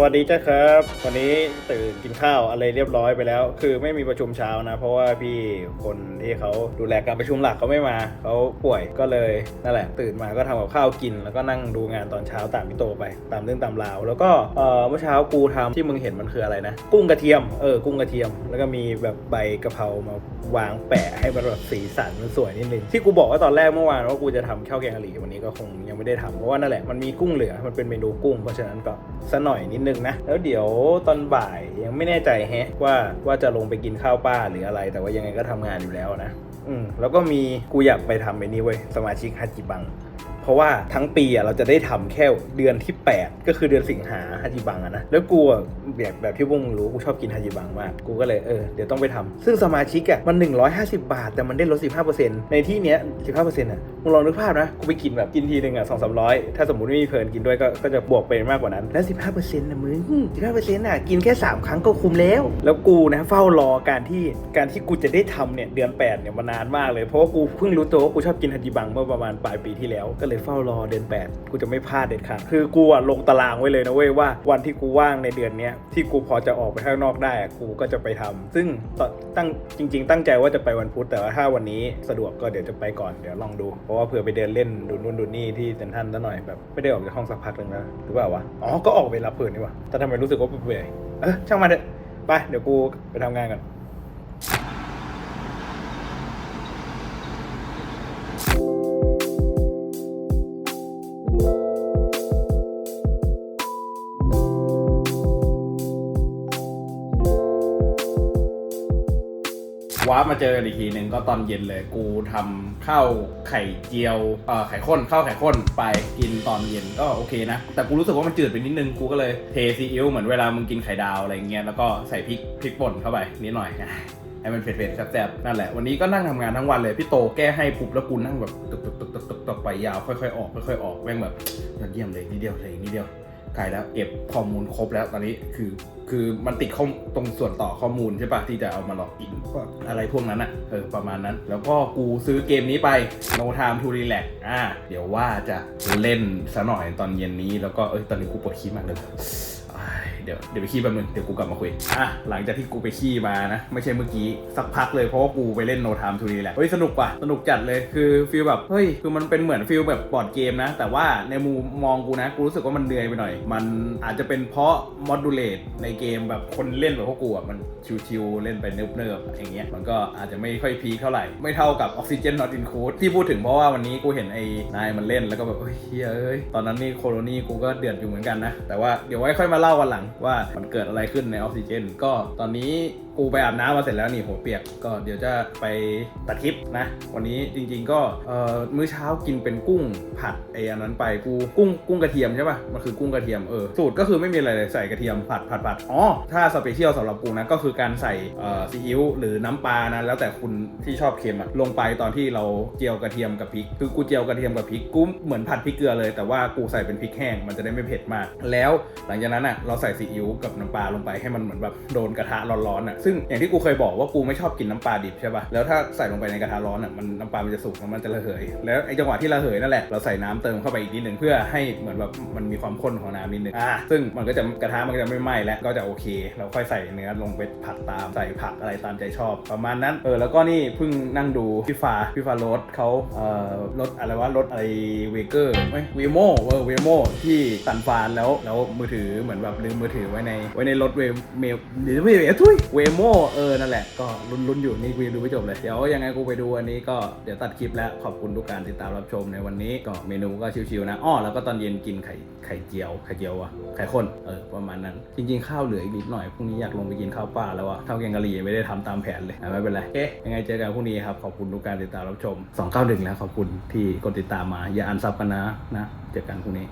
วัสดีจ้าครับ วันนี้ตื่นกินข้าวอะไรเรียบร้อยไปแล้ว คือไม่มีประชุมเช้านะ เพราะว่าพี่คนที่เขาดูแลการประชุมหลักเขาไม่มาเขาป่วยก็เลยนั่นแหละ ตื่นมาก็ทำกับข้าวกิน แล้วก็นั่งดูงานตอนเช้าตามพี่โตไป ตามเรื่องตามราว แล้วก็เอ่อเมื่อเช้ากูทำที่มึงเห็นมันคืออะไรนะ กุ้งกระเทียมเออกุ้งกระเทียม แล้วก็มีแบบใบกะเพรามาวางแปะให้มันแบบสีสันมันสวยนิดนึงที่กูบอกว่าตอนแรกเมื่อวานว่ากูจะทำข้าวแกงกะหรี่วันนี้ก็คงยังไม่ได้ทำเพราะว่านั่นแหละมันมีกุ้งเหลือมันเป็นเมนูกุ้งเพราะฉะนั้นก็สะหน่อยนิดนึงนะ แล้วเดี๋ยวตอนบ่ายยังไม่แน่ใจแฮะว่าว่าจะลงไปกินข้าวป้าหรืออะไร แต่ว่ายังไงก็ทำงานอยู่แล้วนะ อืมแล้วก็มีกูอยากไปทำไอ้นี่เว้ยสมาชิกฮัจิบัง เพราะว่าทั้งปีอะเราจะได้ทำแค่เดือนที่ 8 ก็คือเดือนสิงหาฮาจิบังอะนะแล้วกูแบบแบบที่พวกมึงรู้กูชอบกินฮาจิบังมากกูก็เลยเออเดี๋ยวต้องไปทำซึ่งสมาชิกอะมัน 150 บาท แต่มันได้ลด 15%ในที่เนี้ย 15%อะมึงลองนึกภาพนะกูไปกินแบบกินทีหนึ่งอะสองสามร้อยถ้าสมมติไม่มีเพลินกินด้วยก็ก็จะบวกไปมากกว่านั้นแล้ว 15%นะมึง15%อะกินแค่ 3 ครั้งก็คุ้มแล้ว แล้วกูนะเฝ้ารอการที่การที่กูจะได้ทำเนี่ยเดือน8เนี่ยมานานมากเลยเพราะว่ากูเพิ่งรู้ตัวว่ากูชอบกินฮาจิบังเมื่อประมาณปลายปีที่แล้วก็เลยเฝ้ารอเดือน 8 กูจะไม่พลาดเด็ดขาดคือกูอะลงตารางไว้เลยนะเว้ยว่าวันที่กูว่างในเดือนเนี้ยที่กูพอจะออกไปข้างนอกได้อะกูก็จะไปทำซึ่งตั้งจริง ๆ ตั้งใจว่าจะไปวันพุธแต่ว่าถ้าวันนี้สะดวกก็เดี๋ยวจะไปก่อนเดี๋ยวลองดู เพราะว่าเผื่อไปเดินเล่นดูนู่นดูนี่ที่เซนทันซะหน่อยแบบไม่ได้ออกจากห้องสักพักหนึ่งแล้วหรือเปล่าวะอ๋อก็ออกไปรับเผื่อนี่วะแต่ทำไมรู้สึกว่าเบื่อเออช่างมันเถอะไปเดี๋ยวกูไปทำงานก่อน วามาเจอกันอีกทีหนึ่งก็ตอนเย็นเลยกูทำข้าวไข่เจียวเอ่อไข่ข้นข้าวไข่ข้นไปกินตอนเย็นก็โอเคนะ แต่กูรู้สึกว่ามันจืดไปนิดนึงกูก็เลยเทซีอิ๊วเหมือนเวลามึงกินไข่ดาวอะไรเงี้ยแล้วก็ใส่พริกพริกป่นเข้าไปนิดหน่อยให้มันเผ็ดๆแซ่บๆนั่นแหละ วันนี้ก็นั่งทำงานทั้งวันเลยพี่โตแก้ให้ปุบแล้วกูนั่งแบบตึกตึกตึกตึกตึกตึกไปยาวค่อยๆออกค่อยๆออกแม่งแบบยอดเยี่ยมเลยนิดเดียวเลยนิดเดียว ไกลแล้วเก็บข้อมูลครบแล้วตอนนี้คือ คือมันติดข้อตรงส่วนต่อข้อมูลใช่ปะที่จะเอามาล็อกอินอะไรพวกนั้นอะเออประมาณนั้น แล้วก็กูซื้อเกมนี้ไป No Time to Relax อ่า เดี๋ยวว่าจะเล่นซะหน่อยตอนเย็นนี้แล้วก็เอ้ยตอนนี้กูปวดขี้มากเลย เดี๋ยวเดี๋ยวไปขี้แป๊บนึงเดี๋ยวกูกลับมาคุยอะหลังจากที่กูไปขี้มานะ ไม่ใช่เมื่อกี้สักพักเลยเพราะว่ากูไปเล่น No Time to Relax เฮ้ยสนุกว่ะสนุกจัดเลยคือฟีลแบบเฮ้ยคือมันเป็นเหมือนฟีลแบบบอร์ดเกมนะ แต่ว่าในมุมมองกูนะกูรู้สึกว่ามันเหนื่อยไปหน่อย มันอาจจะเป็นเพราะมอดูเลตในเกมแบบคนเล่นแบบพวกกูอะมันชิวๆเล่นไปเนิบๆอย่างเงี้ยมันก็อาจจะไม่ค่อยพีคเท่าไหร่ไม่เท่ากับ Oxygen Not Include ที่พูดถึงเพราะว่าวันนี้กูเห็นไอ้นายมันเล่นแล้วก็แบบเฮ้ยเฮ้ยตอนนั้นนี่โคโรนี่กูก็เดือดอยู่เหมือนกันนะแต่ว่าเดี๋ยวไว้ค่อยมาเล่าวันหลังว่ามันเกิดอะไรขึ้นในออกซิเจน ก็ตอนนี้กูไปอาบน้ำมาเสร็จแล้วนี่หัวเปียกก็เดี๋ยวจะไปตัดคลิปนะ วันนี้จริง ๆ ก็เอ่อมื้อเช้ากินเป็นกุ้งผัดไอ้อันนั้นไปกูกุ้งกุ้งกระเทียมใช่ป่ะมันคือกุ้งกระเทียมเออสูตรก็คือไม่มีอะไรเลยใส่กระเทียมผัดผัดผัดอ๋อถ้าสเปเชียลสำหรับกูนะก็คือการใส่เอ่อซีอิ๊วหรือน้ำปลานะแล้วแต่คุณที่ชอบเค็มอะลงไปตอนที่เราเจียวกระเทียมกับพริกคือกูเจียวกระเทียมกับพริกกูเหมือนผัดพริกเกลือเลย แต่ว่ากูใส่เป็นพริกแห้งมันจะได้ไม่เผ็ดมาก แล้วหลังจากนั้นอะเราใส่ซีอิ๊วกับน้ำปลาลงไปให้มันเหมือนแบบโดนกระทะร้อนๆอะซึ่งอย่างที่กูเคยบอกว่ากูไม่ชอบกินน้ำปลาดิบใช่ป่ะแล้วถ้าใส่ลงไปในกระทะร้อนอะมันน้ำปลามันจะสุกแล้วมันจะระเหย แล้วไอ้จังหวะที่ระเหยนั่นแหละเราใส่น้ำเติมเข้าไปอีกนิดนึงเพื่อให้เหมือนแบบมันมีความข้นของน้ำนิดนึงอ่าซึ่งมันก็จะกระทะมันก็จะไม่ไหม้แล้วก็จะโอเค เราค่อยใส่เนื้อลงไปผัดตามใส่ผักอะไรตามใจชอบ ประมาณนั้นเออแล้วก็นี่เพิ่งนั่งดูพี่ฟ้าพี่ฟ้ารสเขาเอ่อรถอะไรวะรถอะไรเวเกอร์ไม่วีโมเออเวโมที่ตันฟานแล้วแล้วมือถือเหมือนแบบลืมมือถือไว้ในไว้ในรถเวเมลหรือไม่เวทุยเวโมเออนั่นแหละก็ลุ้นๆอยู่นี่กูยังดูไม่จบเลย เดี๋ยวยังไงกูไปดูอันนี้ก็เดี๋ยวตัดคลิปแล้วขอบคุณทุกการติดตามรับชมในวันนี้ก็เมนูก็ชิวๆนะอ้อแล้วก็ตอนเย็นกินไข่ไข่เจียวไข่เจียวอะไข่ข้นเออประมาณนั้น จริงๆข้าวเหลืออีกนิดหน่อยพรุ่งนี้อยากลงไปกินข้าวปลาแล้วอะข้าวแกงกะหรี่ไม่ได้ทำตามแผนเลยไม่เป็นไรเอ๊ะยังไงเจอกันพรุ่งนี้ครับขอบคุณทุกการติดตามรับชม291แล้วขอบคุณที่กดติดตามมาอย่าอันซับกันนะนะเจอกันพรุ่งนี้